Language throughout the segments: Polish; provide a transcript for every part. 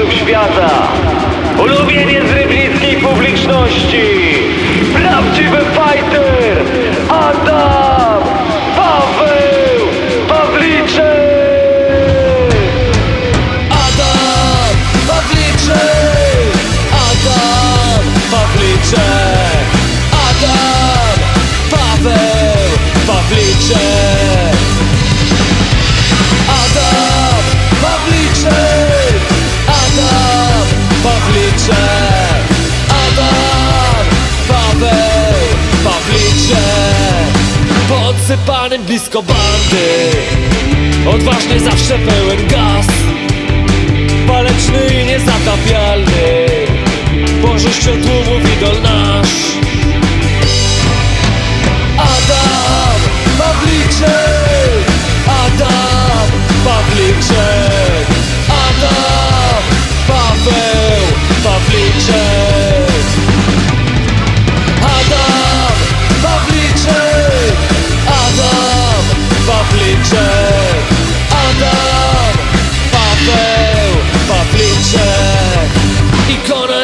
sposób świata. Ulubieniec Podsypanym blisko bandy. Odważny zawsze pełen gaz. Waleczny i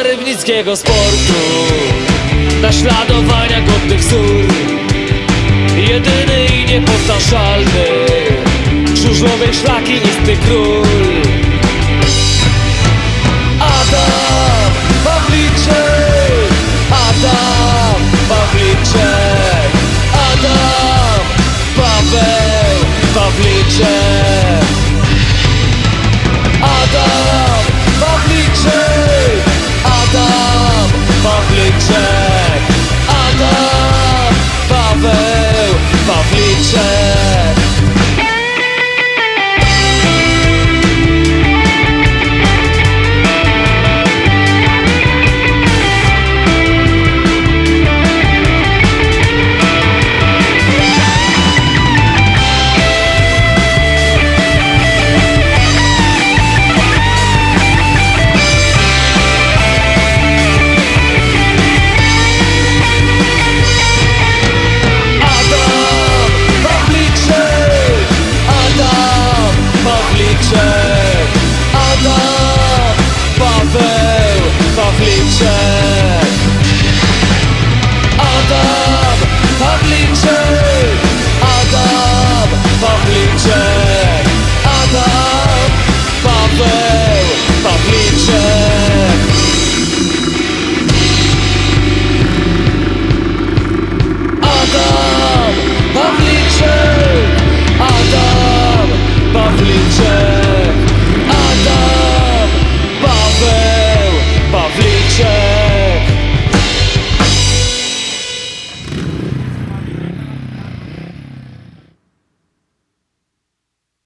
rybnickiego sportu Naśladowania godnych wzór. Jedyny i niepowtarzalny Żużlowej szlaki listy król Aldık Блінча